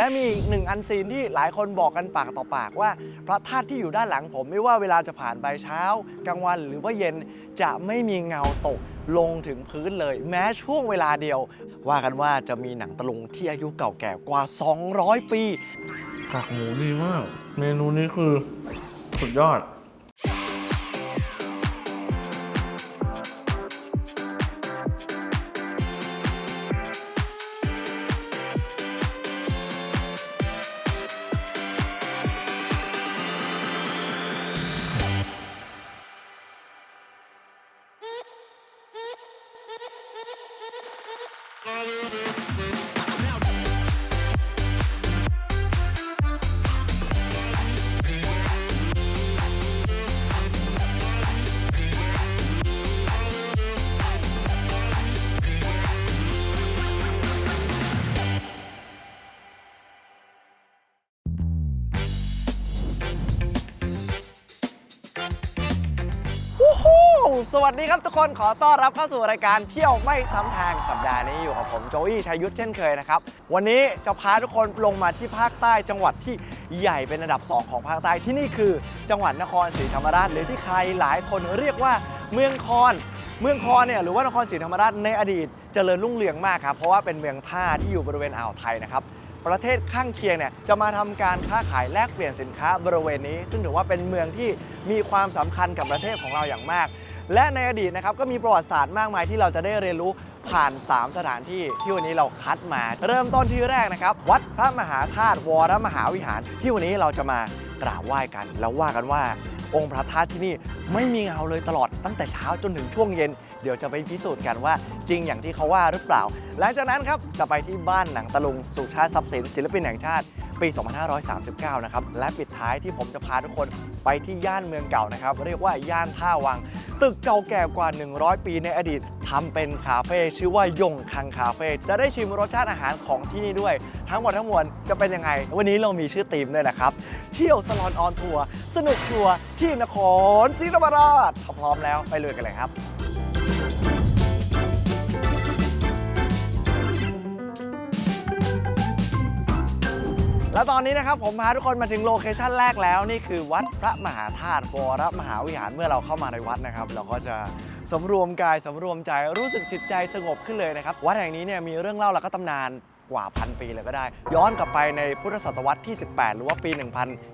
และมีอีกหนึ่งอันซีนที่หลายคนบอกกันปากต่อปากว่า พระธาตุที่อยู่ด้านหลังผมไม่ว่าเวลาจะผ่านไปเช้า กลางวันหรือว่าเย็นจะไม่มีเงาตกลงถึงพื้นเลย แม้ช่วงเวลาเดียว ว่ากันว่าจะมีหนังตะลุงที่อายุเก่าแก่กว่า 200 ปี กากหมูดีมาก เมนูนี้คือ สุดยอด วัสดีครับทุกคนขอต้อนรับเข้าสู่รายการเที่ยวไม่ซ้ำทางสัปดาห์นี้อยู่กับผมโจอี้ชัยยุทธเช่นเคยนะครับ วันนี้จะพาทุกคนลงมาที่ภาคใต้จังหวัดที่ใหญ่เป็นอันดับ 2 ของภาคใต้ที่นี่คือ จังหวัดนครศรีธรรมราชหรือที่ใครหลายคนเรียกว่าเมืองคอน เมืองคอนเนี่ยหรือว่านครศรีธรรมราชในอดีตเจริญรุ่งเรืองมากครับเพราะว่าเป็นเมืองท่าที่อยู่บริเวณอ่าวไทยนะครับประเทศข้างเคียงเนี่ยจะมาทำการค้าขายแลกเปลี่ยนสินค้าบริเวณนี้ ซึ่งถือว่าเป็นเมืองที่มีความสำคัญกับประเทศของเราอย่างมาก และในอดีตนะครับก็มีประวัติศาสตร์มากมายที่เราจะได้เรียนรู้ผ่าน 3 สถานที่ที่วันนี้เราคัดมา เริ่มต้นที่แรกนะครับ วัดพระมหาธาตุวรมหาวิหาร ที่วันนี้เราจะมากราบไหว้กัน แล้วว่ากันว่าองค์พระธาตุที่นี่ไม่มีเงาเลยตลอดตั้งแต่เช้าจนถึงช่วงเย็น เดี๋ยวจะไปพิสูจน์กันว่าจริงอย่างที่เขาว่าหรือเปล่า หลังจากนั้นครับจะไปที่บ้านหนังตะลุงสุชาติทรัพย์สินศิลปินแห่งชาติ ปี 2539 นะครับ และปิดท้ายที่ผมจะพาทุกคนไปที่ย่านเมืองเก่านะครับ เรียกว่าย่านท่าวัง ตึกเก่าแก่กว่า 100 ปีในอดีตทำเป็นคาเฟ่ชื่อว่ายงคังคาเฟ่จะได้ชิมรสชาติอาหารของที่นี่ด้วย ทั้งหมดทั้งมวลจะเป็นยังไง วันนี้เรามีชื่อธีมด้วยนะครับ เที่ยวสลอนออนทัวร์สนุกชัวร์ที่นครศรีธรรมราชถ้าพร้อมแล้วไปเลยกันเลยครับ และตอนนี้นะครับผมพาทุกคนมาถึงโลเคชันแรกแล้วนี่คือวัดพระมหาธาตุวรมหาวิหารเมื่อเราเข้ามาในวัดนะครับ เราก็จะสำรวมกายสำรวมใจรู้สึกจิตใจสงบขึ้นเลยนะครับ วัดแห่งนี้เนี่ยมีเรื่องเล่าแล้วก็ตำนาน กว่าพันปีเลยก็ได้ ย้อนกลับไปในพุทธศตวรรษที่ 18 หรือว่าปี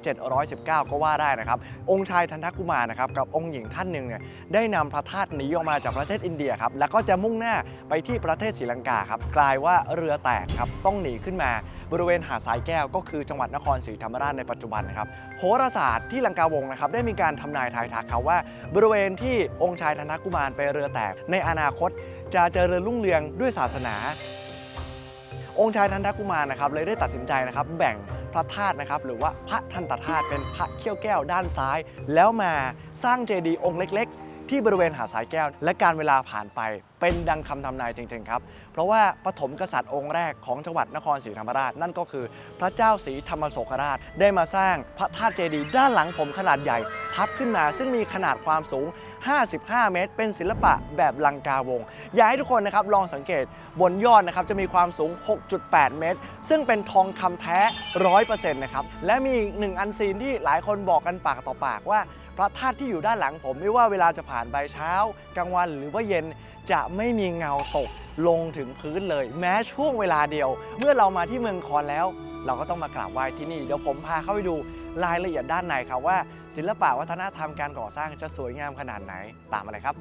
1719 ก็ว่าได้นะครับ องค์ชายทันทกุมารนะครับกับองค์หญิงท่านหนึ่งเนี่ยได้นำพระธาตุนี้ออกมาจากประเทศอินเดียครับแล้วก็จะมุ่งหน้าไปที่ประเทศศรีลังกาครับกลายว่าเรือแตกครับต้องหนีขึ้นมาบริเวณหาดสายแก้วก็คือจังหวัดนครศรีธรรมราชในปัจจุบันนะครับโหราศาสตร์ที่ลังกาวงนะครับได้มีการทำนายทายทักครับว่า บริเวณที่องค์ชายธนกุมารไปเรือแตกในอนาคตจะเจริญรุ่งเรืองด้วยศาสนา องค์ชายทันทกุมารนะครับเลยได้ตัดสินใจนะครับแบ่งพระธาตุนะครับหรือว่าพระทันตธาตุเป็นพระเขี้ยวแก้วด้านซ้าย แล้วมาสร้างเจดีย์องค์เล็ก ๆที่บริเวณหาดสายแก้ว และการเวลาผ่านไปเป็นดังคำทำนายจริง ๆ ครับ เพราะว่าปฐมกษัตริย์องค์แรกของจังหวัดนครศรีธรรมราช นั่นก็คือพระเจ้าศรีธรรมโศกราช ได้มาสร้างพระธาตุเจดีย์ด้านหลังผมขนาดใหญ่ทับขึ้นมาซึ่งมีขนาดความสูง 55 เมตร เป็นศิลปะแบบลังกาวง อยากให้ทุกคนนะครับลองสังเกตบนยอดนะครับจะมีความสูง 6.8 เมตร ซึ่งเป็นทองคำแท้ 100%นะครับ และมีอีกหนึ่งอันซีนที่หลายคนบอกกันปากต่อปากว่าพระธาตุที่อยู่ด้านหลังผมไม่ว่าเวลาจะผ่านไปเช้า กลางวันหรือว่าเย็นจะไม่มีเงาตกลงถึงพื้นเลย แม้ช่วงเวลาเดียว เมื่อเรามาที่เมืองคอนแล้ว เราก็ต้องมากราบไหว้ที่นี่ เดี๋ยวผมพาเข้าไปดูรายละเอียดด้านในครับว่า ศิลปะวัฒนธรรมการก่อสร้างจะสวยงามขนาดไหน ตามมาเลยครับ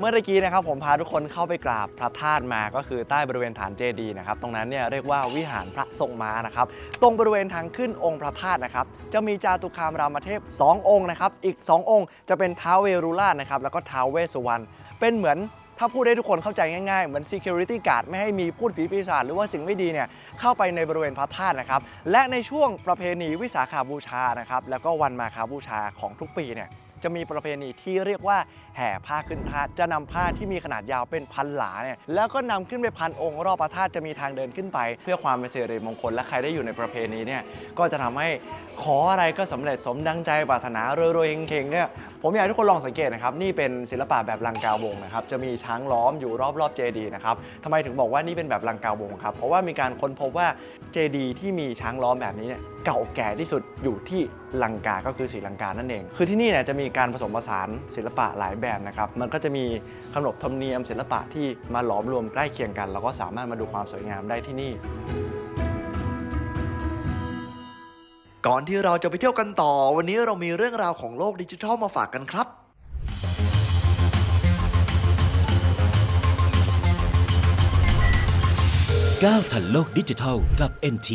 เมื่อตะกี้นะครับผมพาทุกคนเข้าไปกราบพระธาตุมาก็คือใต้บริเวณฐานเจดีย์นะครับตรงนั้นเนี่ยเรียกว่าวิหารพระทรงม้านะครับตรงบริเวณทางขึ้นองค์พระธาตุนะครับจะมีจาตุคามรามเทพ 2 องค์นะครับอีก 2 องค์ จะเป็นท้าวเวรุราชนะครับแล้วก็ท้าวเวสสุวรรณเป็นเหมือนถ้าพูดให้ทุกคนเข้าใจง่ายๆ เหมือน security guard ไม่ให้มีพูดผีปีศาจหรือว่าสิ่งไม่ดีเนี่ยเข้าไปในบริเวณพระธาตุนะครับ และในช่วงประเพณีวิสาขาบูชานะครับ แล้วก็วันมาคาบูชาของทุกปีเนี่ยจะมีประเพณีที่เรียกว่า แห่ผ้าขึ้นธาตุจะนำผ้าที่มีขนาดยาวเป็นพันหลาเนี่ยแล้วก็นำขึ้นไปพันองค์รอบพระธาตุจะมีทางเดินขึ้นไป เพื่อความเป็นสิริมงคลและใครได้อยู่ในประเพณีเนี่ยก็จะทำให้ขออะไรก็สำเร็จสมดังใจปรารถนารวยๆเฮงๆเนี่ยผมอยากให้ทุกคนลองสังเกตนะครับนี่เป็นศิลปะแบบลังกาวงนะครับจะมีช้างล้อมอยู่รอบๆเจดีนะครับทำไมถึงบอกว่านี่เป็นแบบลังกาวงครับเพราะว่ามีการค้นพบว่าเจดีที่มีช้างล้อมแบบนี้เนี่ยเก่าแก่ที่สุดอยู่ที่ลังกา ก็คือศรีลังกา นั่นเอง คือที่นี่เนี่ยจะมีการผสมผสานศิลปะหลายแบบนะครับ มันก็จะมีขนบธรรมเนียมศิลปะที่มาหลอมรวมใกล้เคียงกัน แล้วก็สามารถมาดูความสวยงามได้ที่นี่ ก่อนที่เราจะไปเที่ยวกันต่อ วันนี้เรามีเรื่องราวของโลกดิจิทัลมาฝากกันครับก้าวทันโลกดิจิทัลกับ NT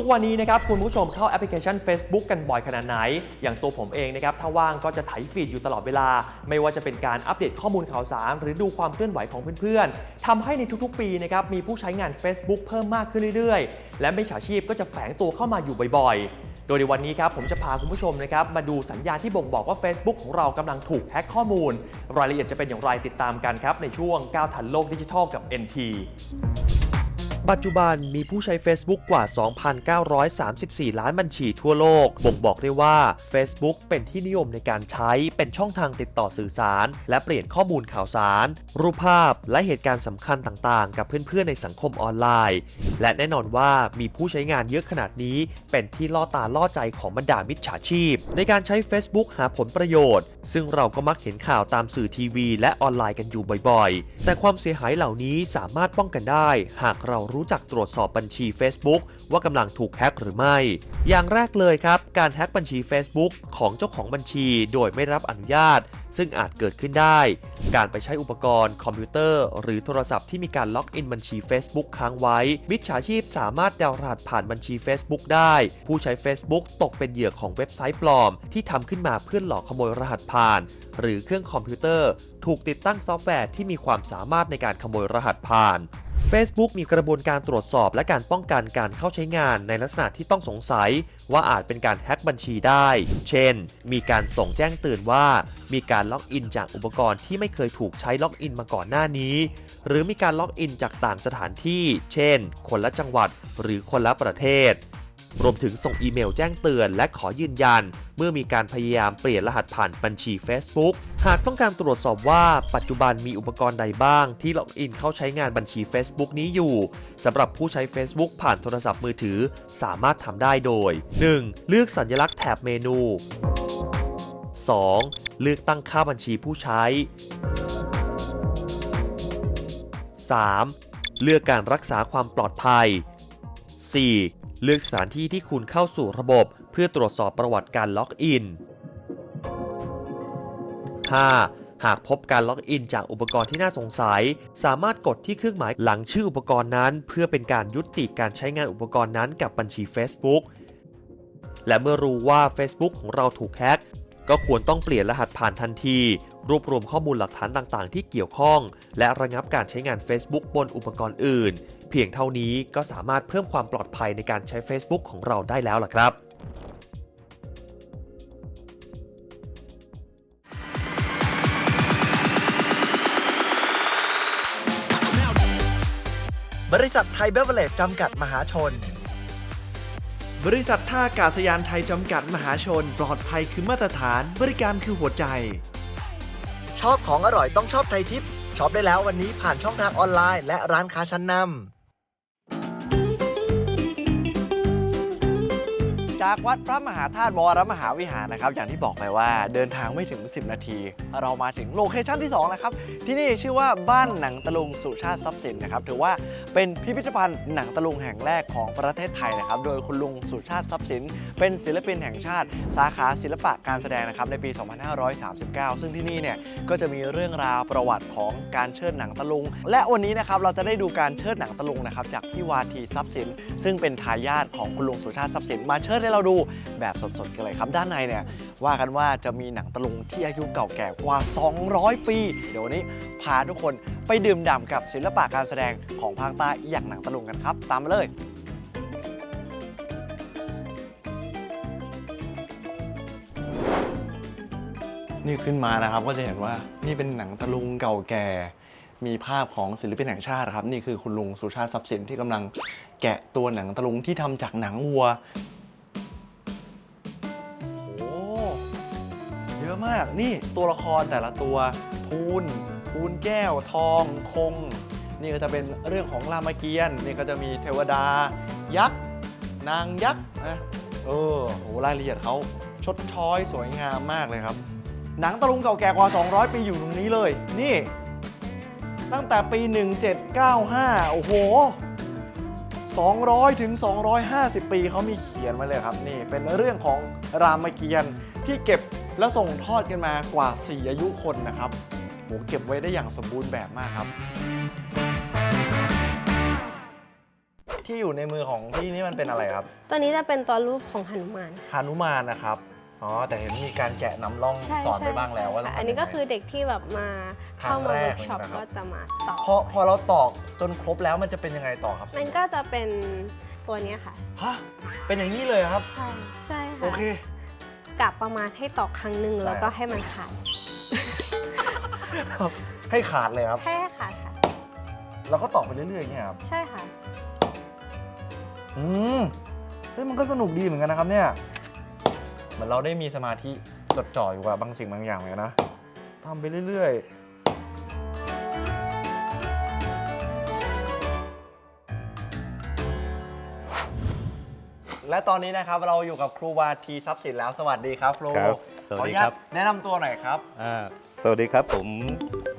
ทุกวันนี้นะครับคุณผู้ชมเข้าแอปพลิเคชัน Facebook กันบ่อยขนาดไหน อย่างตัวผมเองนะครับถ้าว่างก็จะไถฟีดอยู่ตลอดเวลา ไม่ว่าจะเป็นการอัปเดตข้อมูลข่าวสาร หรือดูความเคลื่อนไหวของเพื่อนๆทำให้ในทุกๆ ปีนะครับมีผู้ใช้งาน Facebook เพิ่มมากขึ้นเรื่อยๆ และมิจฉาชีพก็จะแฝงตัวเข้ามาอยู่บ่อยๆ โดยในวันนี้ครับผมจะพาคุณผู้ชมนะครับมาดูสัญญาณที่บ่งบอกว่า Facebook ของเรากำลังถูกแฮ็กข้อมูล รายละเอียดจะเป็นอย่างไรติดตามกันครับในช่วงก้าวทันโลกดิจิทัลกับ NT ปัจจุบันมีผู้ใช้ Facebook กว่า 2,934 ล้านบัญชีทั่วโลก บ่งบอกได้ว่า Facebook เป็นที่นิยมในการใช้ เป็นช่องทางติดต่อสื่อสาร และเปลี่ยนข้อมูลข่าวสาร รูปภาพ และเหตุการณ์สำคัญต่างๆ กับเพื่อนๆ ในสังคมออนไลน์ และแน่นอนว่ามีผู้ใช้งานเยอะขนาดนี้ เป็นที่ล่อตาล่อใจของบรรดามิจฉาชีพ ในการใช้ Facebook หาผลประโยชน์ ซึ่งเราก็มักเห็นข่าวตามสื่อทีวี และออนไลน์กันอยู่บ่อยๆ แต่ความเสียหายเหล่านี้สามารถป้องกันได้ หากเรารูู้้จักตรวจสอบบัญชี Facebook ว่ากำลังถูกแฮ็กหรือไม่ อย่างแรกเลยครับ การแฮ็กบัญชี Facebook ของเจ้าของบัญชีโดยไม่รับอนุญาต ซึ่งอาจเกิดขึ้นได้ การไปใช้อุปกรณ์คอมพิวเตอร์ หรือโทรศัพท์ที่มีการล็อกอินบัญชี Facebook ค้างไว้ มิจฉาชีพสามารถเดารหัสผ่านบัญชี Facebook ได้ ผู้ใช้ Facebook ตกเป็นเหยื่อของเว็บไซต์ปลอม ที่ทำขึ้นมาเพื่อหลอกขโมยรหัสผ่าน หรือเครื่องคอมพิวเตอร์ ถูกติดตั้งซอฟต์แวร์ที่มีความสามารถในการขโมยรหัสผ่าน Facebook มีกระบวนการตรวจสอบและการป้องกันการเข้าใช้งานในลักษณะที่ต้องสงสัย ว่าอาจเป็นการแฮ็กบัญชีได้ เช่น มีการส่งแจ้งเตือนว่า มีการล็อกอินจากอุปกรณ์ที่ไม่เคยถูกใช้ล็อกอินมาก่อนหน้านี้ หรือมีการล็อกอินจากต่างสถานที่ เช่น คนละจังหวัดหรือคนละประเทศ รวมถึงส่งอีเมลแจ้งเตือน และขอยืนยัน เมื่อมีการพยายามเปลี่ยนรหัสผ่านบัญชี Facebook หากต้องการตรวจสอบว่าปัจจุบันมีอุปกรณ์ใดบ้าง ที่ล็อกอินเข้าใช้งานบัญชี Facebook นี้อยู่สำหรับผู้ใช้ Facebook ผ่านโทรศัพท์มือถือ สามารถทำได้โดย 1. เลือกสัญลักษณ์แถบเมนู 2. เลือกตั้งค่าบัญชีผู้ใช้ 3. เลือกการรักษาความปลอดภัย 4. เลือกสถานที่ที่คุณเข้าสู่ระบบ เพื่อตรวจสอบประวัติการล็อกอิน 5. หากพบการล็อกอินจากอุปกรณ์ที่น่าสงสัย สามารถกดที่เครื่องหมายหลังชื่ออุปกรณ์นั้น เพื่อเป็นการยุติการใช้งานอุปกรณ์นั้นกับบัญชี Facebook และเมื่อรู้ว่า Facebook ของเราถูกแฮ็กก็ควรต้องเปลี่ยนรหัสผ่านทันที รวบรวมข้อมูลหลักฐานต่างๆ ที่เกี่ยวข้อง และระงับการใช้งาน Facebook บนอุปกรณ์อื่น เพียงเท่านี้ก็สามารถเพิ่มความปลอดภัยในการใช้ Facebook ของเราได้แล้วล่ะครับบริษัทไทยเบเวอร์เลจจำกัดมหาชน บริษัทท่าอากาศยานไทยจำกัดมหาชน ปลอดภัยคือมาตรฐาน บริการคือหัวใจ ชอบของอร่อยต้องชอบไทยทิปช็อปได้แล้ววันนี้ผ่านช่องทางออนไลน์ และร้านค้าชั้นนำ จากวัดพระมหาธาตุวรมหาวิหารนะครับ อย่างที่บอกไปว่าเดินทางไม่ถึง 10 นาที เรามาถึงโลเคชั่นที่2นะครับ ที่นี่ชื่อว่าบ้านหนังตะลุงสุชาติทรัพย์สินนะครับ ถือว่าเป็นพิพิธภัณฑ์หนังตะลุงแห่งแรกของประเทศไทยนะครับ โดยคุณลุงสุชาติทรัพย์สิน เป็นศิลปินแห่งชาติ สาขาศิลปะการแสดงนะครับในปี 2539 ซึ่งที่นี่เนี่ยก็จะมีเรื่องราวประวัติของการเชิดหนังตะลุง และวันนี้นะครับเราจะได้ดูการเชิดหนังตะลุงนะครับจากพี่วาทีทรัพย์สิน ซึ่งเป็นทายาทของคุณลุงสุชาติทรัพย์สินมาเชิดให้เราเราดูแบบสดๆกันเลยครับ ด้านในเนี่ยว่ากันว่าจะมีหนังตะลุงที่อายุเก่าแก่กว่า 200 ปี เดี๋ยววันนี้พาทุกคนไปดื่มด่ำกับศิลปะการแสดงของภาคใต้อย่างหนังตะลุงกันครับ ตามมาเลยนี่ขึ้นมานะครับก็จะเห็นว่านี่เป็นหนังตะลุงเก่าแก่ มีภาพของศิลปินแห่งชาติครับ นี่คือคุณลุงสุชาติทรัพย์สินที่กำลังแกะตัวหนังตะลุงที่ทำจากหนังวัวากนี่ตัวละครแต่ละตัวพูนพูนแก้วทอง คง นี่ก็จะเป็นเรื่องของรามเกียรติ์นี่ก็จะมีเทวดา ยักษ์นางยักษ์นะเออโหรายละเอียดเขาชดช้อยสวยงามมากเลยครับ หนังตะลุงเก่าแก่กว่า 200 ปีอยู่ตรงนี้เลย นี่ ตั้งแต่ปี 1795 โอ้โห 200 ถึง 250 ปีเขามีเขียนไว้เลยครับ นี่เป็นเรื่องของรามเกียรติ์ที่เก็บ และส่งทอดกันมากว่า 4 อายุคนนะครับโหเก็บไว้ได้อย่างสมบูรณ์แบบมากครับ ที่อยู่ในมือของพี่นี่มันเป็นอะไรครับตัวนี้จะเป็นตัวรูปของหนุมานฮานุมานนะครับอ๋อแต่เห็นมีการแกะนำร่องใช่สอนไปใช่บ้างแล้วว่าใช่ต้องค่ะอันนี้ก็ทำยังไงคือเด็กที่แบบมาเข้าครั้มางแรเวิกร์กช็อปเลยนะครับ ก็จะมาต่อพอพอเราตอกจนครบแล้วมันจะเป็นยังไงต่อครับมันก็จะเป็นตัวเนี้ยค่ะ ฮะเป็นอย่างนี้เลยเหรอครับ ใช่ใช่โอค่ะเค กลับประมาณให้ตอกครั้งหนึ่งแล้วก็ได้ให้มันขาดให้ขาดเลยครับให้ให้ขาดค่ะ แล้วก็ตอกไปเรื่อยๆอย่างเงี้ยครับ ใช่ค่ะ อืมเฮ้ยมันก็สนุกดีเหมือนกันนะครับเนี่ย เหมือนเราได้มีสมาธิจดจ่ออยู่กับบางสิ่งบางอย่างเลยนะทำไปเรื่อยๆ และตอนนี้นะครับเราอยู่กับครูวาทีทรัพย์สินแล้วสวัสดีครับครูครับสวัสดีขออนุญาตครับแนะนำตัวหน่อยครับ อ่าสวัสดีครับผม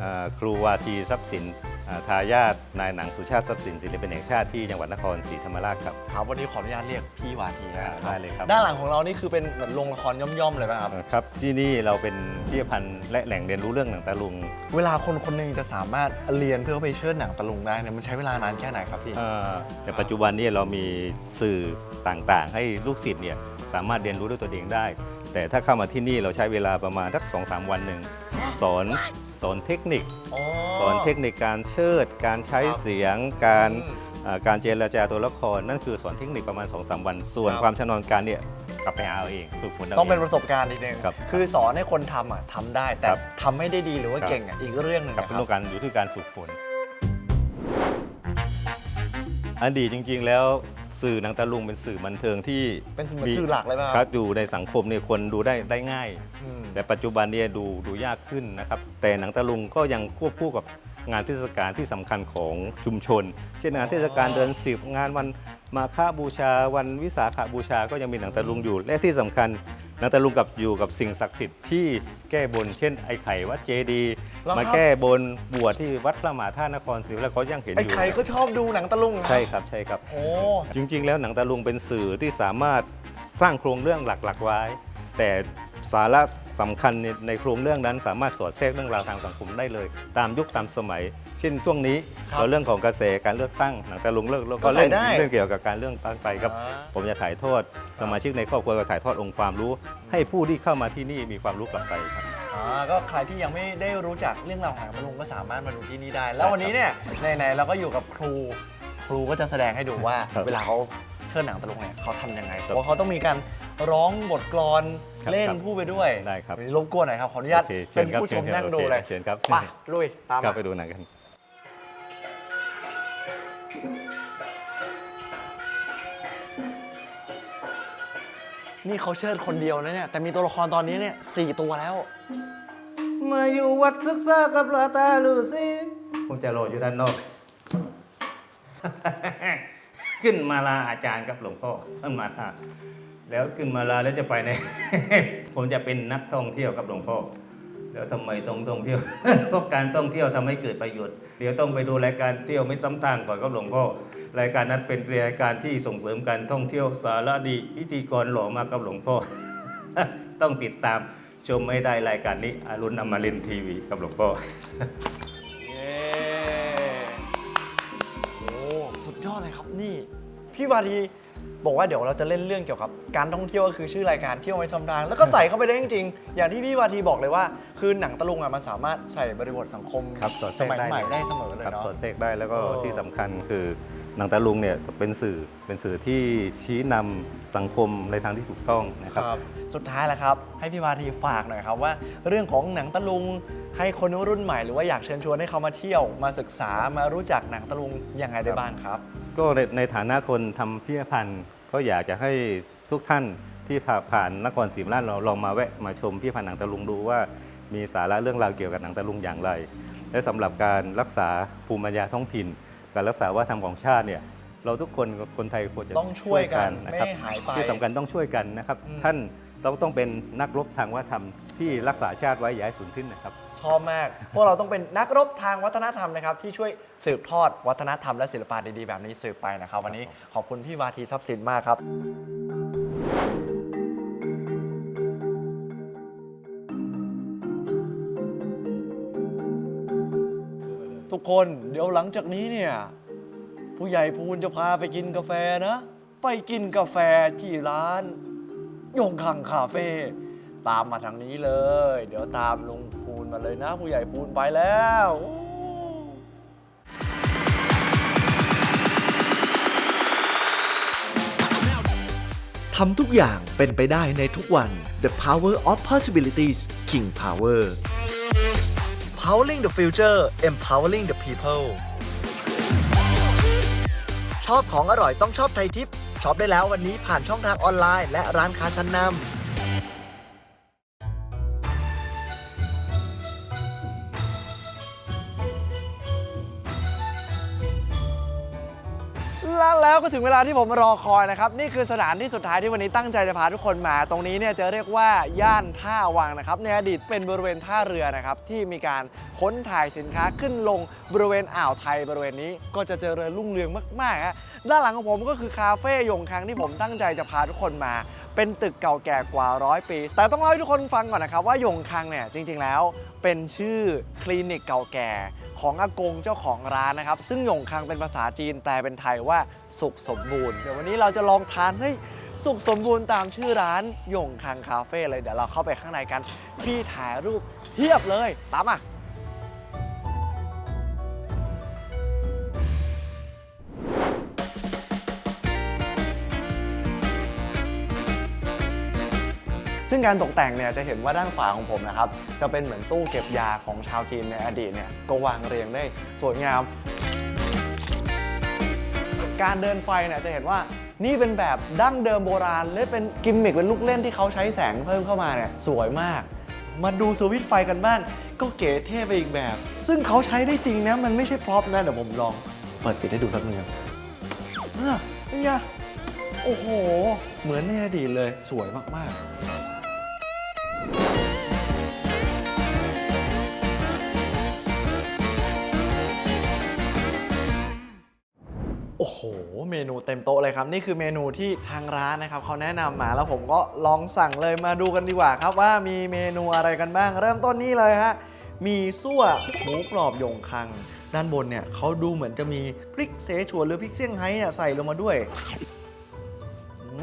อ่าครูวาทีทรัพย์สินอ่า ทายาทนายหนังสุชาติทรัพย์สินศิลปินแห่งชาติที่จังหวัดนครศรีธรรมราชครับ ครับวันนี้ขออนุญาตเรียกพี่วาทีนะคอ่ารับได้เลยครับ ด้านหลังของเรานี่คือเป็นเหมือนโรงละครย่อมๆเลยป่ะครับอ่าครับ ที่นี่เราเป็นพิพิธภัณฑ์และแหล่งเรียนรู้เรื่องหนังตะลุง เวลาคนคนหนึงจะสามารถเรียนเพื่อไปเชิดหนังตะลุงได้เนี่ยมันใช้เวลานานแค่ไหนครับพี่อ่าแต่ปัจจุบันนี้เรามีสื่อต่างๆ ให้ลูกศิษย์เนี่ยสามารถเรียนรู้ด้วยตัวเองได้ แต่ถ้าเข้ามาที่นี่เราใช้เวลาประมาณสักสองสามวันหนึ่งสอน สอนเทคนิคสอนเทคนิคการเชิด การใช้ครับเสียง การอืมอ่าการเจรจาตัวละคร นั่นคือสอนเทคนิคประมาณ2-3วัน ส่วนครับ ความชำนาญการเนี่ยกลับไปหาเอาเองฝึกฝนเอาต้องเป็นเอประสบการณ์นิดนึงครับคือสอนให้คนทำอะทำได้ แต่ครับทำให้ได้ดีหรือว่าครับ เก่งอะอีกเรื่องหนึ่งกับนะคเป็นรัเรื่บองการอยู่ที่การฝึกฝน อันดีจริงๆแล้ว สื่อหนังตะลุงเป็นสื่อบันเทิงที่เป็นเหมือนสื่อหลักเลยป่ะคครัรับบอยู่ในสังคมเนี่ยคนดูได้ได้ง่าย อืม แต่ปัจจุบันเนี่ยดูดูยากขึ้นนะครับ แต่หนังตะลุงก็ยังควบคู่กับ งานเทศกาลที่สำคัญของชุมชน เช่นงานเทศกาลเดือนสิบงานวันมาฆบูชา วันวิสาขบูชาก็ยังมีหนังตะลุงอยู่ และที่สำคัญหนังตะลุงกับอยู่กับสิ่งศักดิ์สิทธิ์ที่แก้บนเช่นไอ้ไข่วัดเจดีย์แล้วครับมาแก้บนบวชที่วัดพระมหาธาตุนครศรีแล้วก็ยังเห็นไอ้อยู่ใครก็ชอบดูหนังตะลุงอะใช่ครับใช่ครับโอ้จริง ๆ แล้วหนังตะลุงเป็นสื่อที่สามารถสร้างโครงเรื่องหลักๆไว้ แต่ สาระสำคัญในในโครงเรื่องนั้นสามารถสอดแทรกเรื่องราวทางสังคมได้เลย ตามยุคตามสมัย เช่นช่วงนี้ครับเราเรื่องของกระแสการเลือกตั้งหนังตะลุงเลือกก็ก็เล่นใส่ได้เรื่องเกี่ยวกับการเรื่องตั้งไปครับอ่าผมจะถ่ายทอดสมาชิกในครอบครัวก็ถ่ายทอดองค์ความรู้ ให้ผู้ที่เข้ามาที่นี่มีความรู้กลับไปครับอ่าก็ใครที่ยังไม่ได้รู้จักเรื่องราวของหนังตะลุงก็สามารถมาดูที่นี่ได้ แล้ววันนี้เนี่ยไหนๆเราก็อยู่กับครู ครูก็จะแสดงให้ดูว่าครับเวลาเขาเชิดหนังตะลุงเนี่ยเขาทำยังไงเพราะว่าเขาต้องมีการร้องบทกลอน ครับเล่นครับพูดไปด้วยได้ครับวันนี้รบกวนหน่อยครับขออนุญาตโอเคเชิเป็ญนครับผู้ชมเชิญนั่งโอเคดูเลยเชิญครับ ไปลุยตามเข้ามา ไปดูหนังกัน นี่เขาเชิดคนเดียวนะเนี่ย แต่มีตัวละครตอนนี้เนี่ยสี่ตัวแล้ว มาอยู่วัดศึกษากับลาตาลูซีผมจะรออยู่ด้านนอก ขึ้นมาลาอาจารย์กับหลวงพ่อขึ้นมาอะ แล้วขึ้นมาลาแล้วจะไปไหน ผมจะเป็นนักท่องเที่ยวกับหลวงพ่อ แล้วทำไมต้องท่องเที่ยว เพราะการท่องเที่ยวทำให้เกิดประโยชน์ เดี๋ยวต้องไปดูรายการเที่ยวไม่ซ้ำทางก่อนกับหลวงพ่อ รายการนั้นเป็นรายการที่ส่งเสริมการท่องเที่ยวสารดีพิธีกรหล่อมากกับหลวงพ่อ ต้องติดตามชมไม่ได้รายการนี้อรุณอมรินทีวีกับหลวงพ่อเย้โอ้สุดยอดเลยครับนี่ พพี่วาทีบอกว่าเดี๋ยวเราจะเล่นเรื่องเกี่ยวกับการท่องเที่ยวก็คือชื่อรายการเที่ยวไว้ซ้ำทางแล้วก็ใส่เข้าไปได้จริงๆอย่างที่พี่วาทีบอกเลยว่า คือหนังตะลุงอะมันสามารถใส่บริบทสังคมครับสอดแทสรกมัยได้ใหม่เลยได้เสมอเลยครับเนาะ สอดแทรกได้แล้วก็เออ ที่สำคัญคือ หนังตะลุงเนี่ยเป็นสื่อเป็นสื่อที่ชี้นำสังคมในทางที่ถูกต้องนะครับครับสุดท้ายแล้วครับ ให้พี่วาทีฝากหน่อยครับว่าเรื่องของหนังตะลุงให้คนรุ่นใหม่หรือว่าอยากเชิญชวนให้เขามาเที่ยวมาศึกษามารู้จักหนังตะลุงยังไงได้บ้างครับ ก็ในในฐานะคนทำพิพิธภัณฑ์ก็อยากจะให้ทุกท่านที่ผ่าผ่านนครศรีธรรมราชเราลองมาแวะมาชมพิพิธภัณฑ์หนังตะลุงดูว่ามีสาระเรื่องราวเกี่ยวกับหนังตะลุงอย่างไร และสำหรับการรักษาภูมิปัญญาท้องถิ่น การรักษาวัฒนธรรมของชาติเนี่ยเราทุกคนคนไทยควรจะต้องช่วยกันนะครับไม่ให้หายไปที่สำคัญต้องช่วยกันนะครับอืมท่านต้องต้องเป็นนักรบทางวัฒนธรรมที่รักษาชาติไว้อย่าให้สูญสิ้นนะครับชอบมากพวกเราต้องเป็นนักรบทางวัฒนธรรมนะครับ ที่ช่วยสืบทอดวัฒนธรรมและศิลปะดีๆแบบนี้สืบไปนะครับ วันนี้ขอบคุณพี่วาทีทรัพย์สินมากครับ ทุกคน เดี๋ยวหลังจากนี้เนี่ย ผู้ใหญ่พูนจะพาไปกินกาแฟนะ ไปกินกาแฟที่ร้าน ยงคังคาเฟ่ตามมาทางนี้เลย เดี๋ยวตามลุงพูนมาเลยนะ ผู้ใหญ่พูนไปแล้วทำทุกอย่างเป็นไปได้ในทุกวัน The Power of Possibilities King Power Powering the future empowering the people ชอบของอร่อยต้องชอบไทยทิปช็อปได้แล้ววันนี้ผ่านช่องทางออนไลน์และร้านค้าชั้นนำ แล้วก็ถึงเวลาที่ผมรอคอยนะครับ นี่คือสถานที่สุดท้ายที่วันนี้ตั้งใจจะพาทุกคนมา ตรงนี้เนี่ยจะเรียกว่าย่านท่าวังนะครับในอดีตเป็นบริเวณท่าเรือนะครับที่มีการค้นถ่ายสินค้าขึ้นลงบริเวณอ่าวไทยบริเวณนี้ก็จะเจริญรุ่งเรืองมากๆฮะด้านหลังของผมก็คือคาเฟ่ยงคังที่ผมตั้งใจจะพาทุกคนมา เป็นตึกเก่าแก่กว่าร้อยปี แต่ต้องเล่าให้ทุกคนฟังก่อนนะครับว่ายงคังเนี่ยจริงๆแล้วเป็นชื่อคลินิกเก่าแก่ของอากงเจ้าของร้านนะครับ ซึ่งยงคังเป็นภาษาจีนแปลเป็นไทยว่าสุขสมบูรณ์เดี๋ยววันนี้เราจะลองทานให้สุขสมบูรณ์ตามชื่อร้านยงคังคาเฟ่เลยเดี๋ยวเราเข้าไปข้างในกันที่ถ่ายรูปเทียบเลยตามมา ซึ่งการตกแต่งเนี่ยจะเห็นว่าด้านขวาของผมนะครับจะเป็นเหมือนตู้เก็บยาของชาวจีนในอดีตเนี่ยก็วางเรียงได้สวยงาม การเดินไฟเนี่ยจะเห็นว่านี่เป็นแบบดั้งเดิมโบราณ และเป็นกิมมิคเป็นลูกเล่นที่เขาใช้แสงเพิ่มเข้ามาเนี่ยสวยมาก มาดูสวิตช์ไฟกันบ้าง ก็เก๋เท่ไปอีกแบบ ซึ่งเขาใช้ได้จริงนะ มันไม่ใช่พร็อพนะเดี๋ยวผมลองเปิดปิดให้ดูสักหนึ่งอะเป็นไงโอ้โห เหมือนในอดีตเลยสวยมาก ๆ โอ้โห เมนูเต็มโต๊ะเลยครับ นี่คือเมนูที่ทางร้านนะครับเขาแนะนำมาแล้วผมก็ลองสั่งเลยมาดูกันดีกว่าครับว่ามีเมนูอะไรกันบ้าง เริ่มต้นนี่เลยฮะมีซั่วหมูกรอบยงคัง ด้านบนเนี่ยเขาดูเหมือนจะมีพริกเสฉวนหรือพริกเซี่ยงไฮ้เนี่ยใส่ลงมาด้วยอ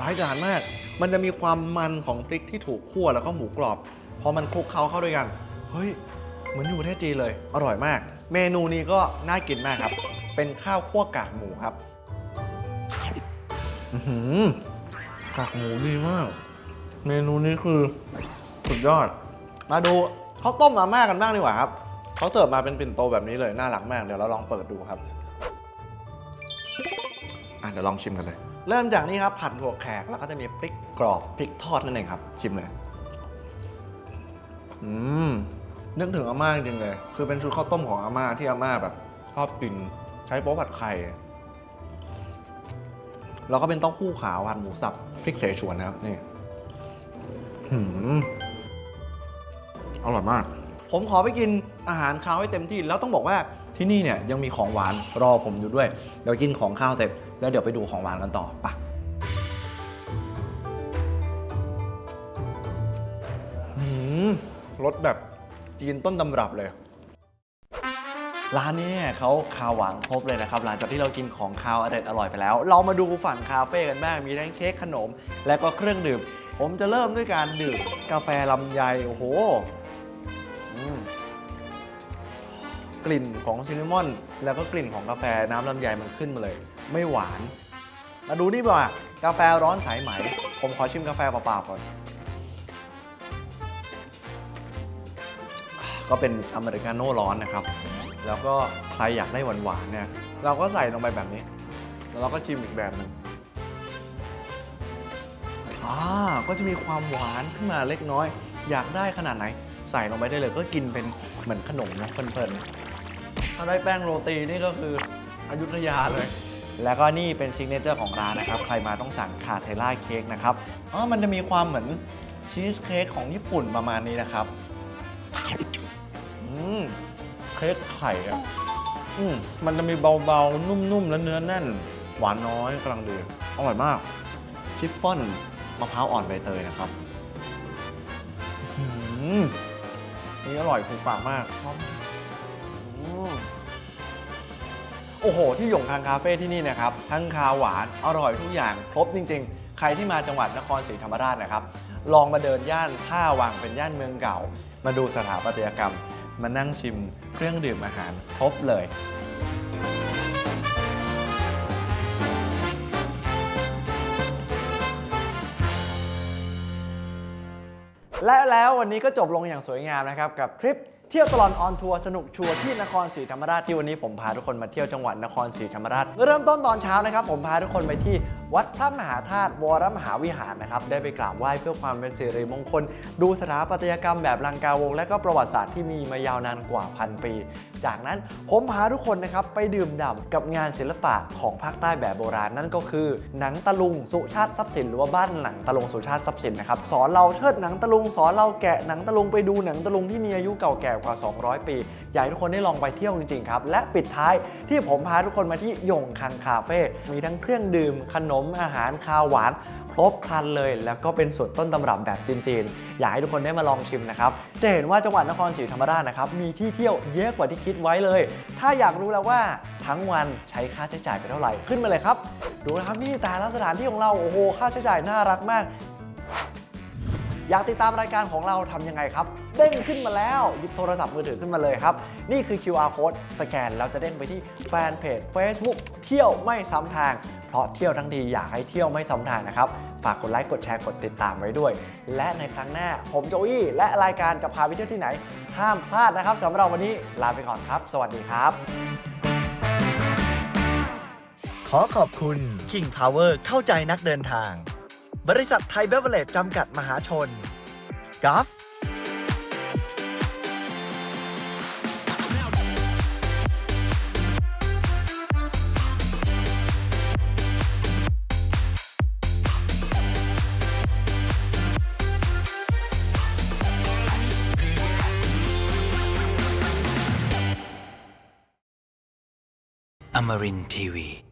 ร้ายกาจมาก มันจะมีความมันของพริกที่ถูกคั่วแล้วก็หมูกรอบ พอมันคลุกเคล้าเข้าด้วยกัน เฮ้ย เหมือนอยู่ประเทศจีนเลย อร่อยมาก เมนูนี้ก็น่ากินมากครับ เป็นข้าวคั่วกากหมูครับอื้อหือกากหมูดีมาก เมนูนี้คือสุดยอด มาดูข้าวต้มมาม่ากันบ้างดีกว่าครับเขาเสิร์ฟมาเป็นปิ่นโตแบบนี้เลยน่ารักมากเดี๋ยวเราลองเปิดดูครับอะเดี๋ยวลองชิมกันเลย เริ่มจากนี้ครับผัดถั่วแขกแล้วก็จะมีพริกกรอบพริกทอดนั่นเองครับ ชิมเลย อืม นึกถึงอาม่าจริงๆเลย คือเป็นชุดข้าวต้มของอาม่าที่อาม่าแบบชอบกินใช้โป๊ะผัดไข่ แล้วก็เป็นเต้าหู้ขาวผัดหมูสับพริกเสฉวนนะครับนี่หืมอร่อยมาก ผมขอไปกินอาหารคาวให้เต็มที่ แล้วต้องบอกว่าที่นี่เนี่ยยังมีของหวานรอผมอยู่ด้วย เดี๋ยวกินของข้าวเสร็จ แล้วเดี๋ยวไปดูของหวานกันต่อไปะรสแบบ จีนต้นตำรับเลย ร้านนี้เนี่ยเขาคาวหวานครบเลยนะครับ หลังจากที่เรากินของคาวอร่อยอร่อยไปแล้ว เรามาดูฝั่งคาเฟ่กันบ้าง มีทั้งเค้กขนม และก็เครื่องดื่ม ผมจะเริ่มด้วยการดื่มกาแฟลำไย โอ้โหอืมกลิ่นของซินนามอน แล้วก็กลิ่นของกาแฟน้ำลำไยมันขึ้นมาเลย ไม่หวาน มาดูนี่ดีกว่ากาแฟร้อนสายไหม ผมขอชิมกาแฟเปล่าๆก่อน ก็เป็นอเมริกาโน่ร้อนนะครับ แล้วก็ใครอยากได้หวานๆเนี่ย เราก็ใส่ลงไปแบบนี้ แล้วเราก็ชิมอีกแบบหนึ่งอ่าก็จะมีความหวานขึ้นมาเล็กน้อย อยากได้ขนาดไหน ใส่ลงไปได้เลย ก็กินเป็นเหมือนขนมนะเพลินๆถ้าได้แป้งโรตีนี่ก็คืออยุธยาเลย แล้วก็นี่เป็นซิกเนเจอร์ของร้านนะครับ ใครมาต้องสั่งคาเทล่าเค้กนะครับอ๋อมันจะมีความเหมือนชีสเค้กของญี่ปุ่นประมาณนี้นะครับ อืมเค้กไข่อะอืมมันจะมีเบาๆ นุ่มๆ และเนื้อแน่น หวานน้อยกำลังดีอร่อยมาก ชิฟฟ่อนมะพร้าวอ่อนใบเตยนะครับอือหือนี่อร่อยถูกปากมากชอบอืมโอ้โห ที่หยงคางคาเฟ่ที่นี่นะครับ ทั้งคาหวาน อร่อยทุกอย่าง ครบจริง ๆ ใครที่มาจังหวัดนครศรีธรรมราชนะครับ ลองมาเดินย่านท่าวังเป็นย่านเมืองเก่า มาดูสถาปัตยกรรม มานั่งชิมเครื่องดื่มอาหารครบเลย และแล้ววันนี้ก็จบลงอย่างสวยงามนะครับ กับทริปเที่ยวตลอดออนทัวร์สนุกชัวร์ที่นครศรีธรรมราชที่วันนี้ผมพาทุกคนมาเที่ยวจังหวัดนครศรีธรรมราชเริ่มต้นตอนเช้านะครับ ผมพาทุกคนไปที่ วัดพระมหาธาตุวรมหาวิหารนะครับได้ไปกราบไหว้เพื่อความเป็นสิริมงคล ดูสถาปัตยกรรมแบบลังกาวง และก็ประวัติศาสตร์ที่มีมายาวนานกว่าพันปี จากนั้นผมพาทุกคนนะครับไปดื่มด่ำกับงานศิลปะของภาคใต้แบบโบราณนั่นก็คือ หนังตะลุงสุชาติทรัพย์สินหรือว่าบ้านหนังตะลุงสุชาติทรัพย์สินนะครับสอนเราเชิดหนังตะลุงสอนเราแกะหนังตะลุงไปดูหนังตะลุงที่มีอายุเก่าแก่กว่า 200 ปี อยากให้ทุกคนได้ลองไปเที่ยวจริงๆครับ และปิดท้ายที่ผมพาทุกคนมาที่หยงคังคาเฟ่มีทั้งเครื่องดื่ม ขนมอาหารคาวหวาน ครบครันเลย แล้วก็เป็นสูตรต้นตำรับแบบจีนๆ อยากให้ทุกคนได้มาลองชิมนะครับ จะเห็นว่าจังหวัดนครศรีธรรมราชนะครับมีที่เที่ยวเยอะกว่าที่คิดไว้เลย ถ้าอยากรู้แล้วว่าทั้งวันใช้ค่าใช้จ่ายไปเท่าไหร่ขึ้นมาเลยครับดูนะครับนี่แต่ละสถานที่ของเราโอ้โหค่าใช้จ่ายน่ารักมาก อยากติดตามรายการของเราทำยังไงครับ เด้งขึ้นมาแล้วหยิบโทรศัพท์มือถือขึ้นมาเลยครับ นี่คือ QR code สแกนแล้วจะเด้งไปที่แฟนเพจ Facebook เที่ยวไม่ซ้ำทาง เพราะเที่ยวทั้งทีอยากให้เที่ยวไม่ซ้ำทางนะครับ ฝากกดไลค์กดแชร์กดติดตามไว้ด้วย และในครั้งหน้าผมโจอี้และรายการจะพาไปเที่ยวที่ไหน ห้ามพลาดนะครับสำหรับวันนี้ลาไปก่อนครับ สวัสดีครับขอขอบคุณ King Power เข้าใจนักเดินทาง บริษัทไทยเบเวอร์เลจจำกัดมหาชนกัฟ Amarin Tiwi.